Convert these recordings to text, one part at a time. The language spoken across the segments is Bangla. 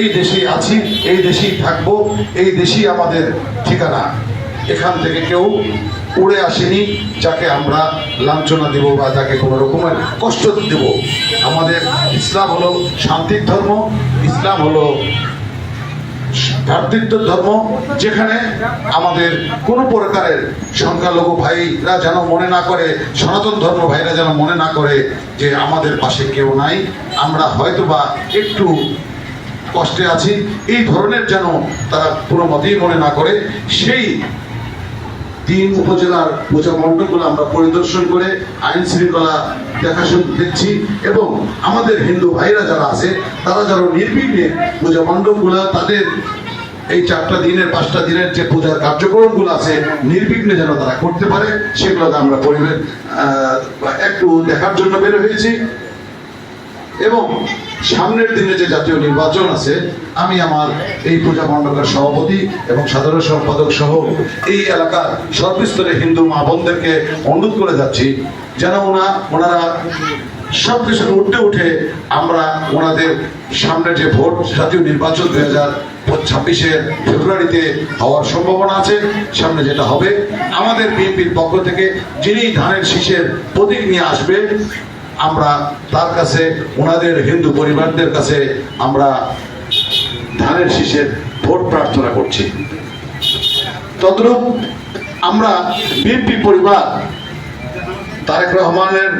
এই দেশেই আছি, এই দেশেই থাকব, এই দেশেই আমাদের ঠিকানা। এখান থেকে কেউ উড়ে আসেনি, যাকে আমরা লাঞ্ছনা দেব বা যাকে কোনো রকমের কষ্ট দেব। আমাদের ইসলাম হলো শান্তির ধর্ম, ইসলাম হলো ভ্রাতৃত্ব ধর্ম, যেখানে আমাদের কোনো প্রকারের সংখ্যালঘু ভাইরা যেন মনে না করে, সনাতন ধর্ম ভাইরা যেন মনে না করে যে আমাদের পাশে কেউ নাই। আমরা হয়তোবা একটু কষ্টে আছি, এই ধরনের যেন তারা পুরো মতেই মনে না করে, সেই তিন উপজেলার পূজা মণ্ডপগুলো আমরা পরিদর্শন করে আইন শৃঙ্খলা দেখাশোনা দেখছি এবং আমাদের হিন্দু ভাইরা যারা আছে, তারা যারা নির্বিঘ্নে পূজা মণ্ডপগুলো, তাদের এই চারটা দিনের, পাঁচটা দিনের যে পূজার কার্যক্রমগুলো আছে, নির্বিঘ্নে যেন তারা করতে পারে, সেগুলোকে আমরা পরিবেশ একটু দেখার জন্য বের হয়েছি। এবং সামনের দিনে যে জাতীয় নির্বাচন আছে, আমি আমার এই পূজা মণ্ডপের সভাপতি এবং সাধারণ সম্পাদক সহ এই এলাকার সর্বস্তরে হিন্দু মা বোনদেরকে অনুরোধ করে যাচ্ছি যেন ওনা, ওনারা সব কিছু উঠতে উঠে আমরা ওনাদের সামনে যে ভোট, জাতীয় নির্বাচন দুই হাজার ছাব্বিশের ফেব্রুয়ারিতে হওয়ার সম্ভাবনা আছে, সামনে যেটা হবে। আমাদের বিএনপির পক্ষ থেকে যিনি ধানের শীষের প্রতীক নিয়ে আসবে আমরা তার কাছে ওনাদের হিন্দু পরিবারদের কাছে আমরা ধানের শীষের ভোট প্রার্থনা করছি। তদ্রূপ আমরা বিএনপি পরিবার, তারেক রহমানের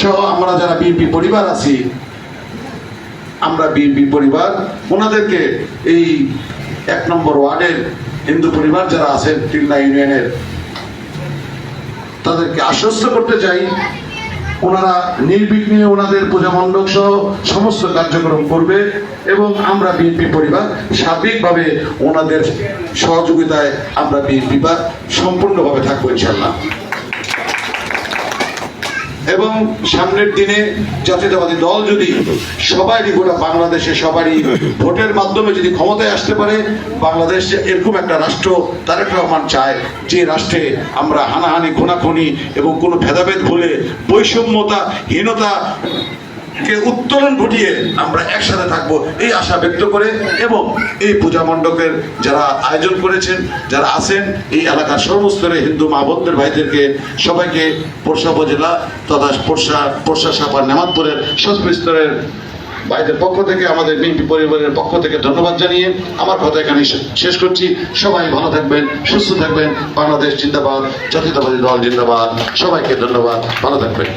সহ আমরা যারা বিএনপি পরিবার আছি, আমরা বিএনপি পরিবার ওনাদেরকে এই এক নম্বর ওয়ার্ডের হিন্দু পরিবার যারা আছেন টিল্লা ইউনিয়নের, তাদেরকে আশ্বস্ত করতে চাই। ওনারা নির্বিঘ্নে ওনাদের পূজা সহ সমস্ত কার্যক্রম করবে এবং আমরা বিএনপি পরিবার সার্বিকভাবে ওনাদের সহযোগিতায় আমরা বিএনপি বা সম্পূর্ণভাবে থাকব ইনশাল্লাহ এবং সামনের দিনে জাতীয়তাবাদী দল যদি সবারই গোটা বাংলাদেশে সবারই ভোটের মাধ্যমে যদি ক্ষমতায় আসতে পারে, বাংলাদেশ এরকম একটা রাষ্ট্র তারেক রহমান চায়, যে রাষ্ট্রে আমরা হানাহানি, খুনাখুনি এবং কোনো ভেদাভেদ ভুলে বৈষম্যতা, হীনতা কে উত্তোলন ঘটিয়ে আমরা একসাথে থাকব এই আশা ব্যক্ত করে এবং এই পূজা মণ্ডপের যারা আয়োজন করেছেন, যারা আছেন, এই এলাকার সর্বস্তরে হিন্দু মা বোনদের ভাইদেরকে সবাইকে পোরশা উপজেলা তথা পোরশা পোরশা সাপার নেমাতপুরের সর্বস্তরের ভাইদের পক্ষ থেকে, আমাদের বিএনপি পরিবারের পক্ষ থেকে ধন্যবাদ জানিয়ে আমার কথা এখানে শেষ করছি। সবাই ভালো থাকবেন, সুস্থ থাকবেন। বাংলাদেশ জিন্দাবাদ, জাতীয়তাবাদী দল জিন্দাবাদ। সবাইকে ধন্যবাদ। ভালো থাকবেন।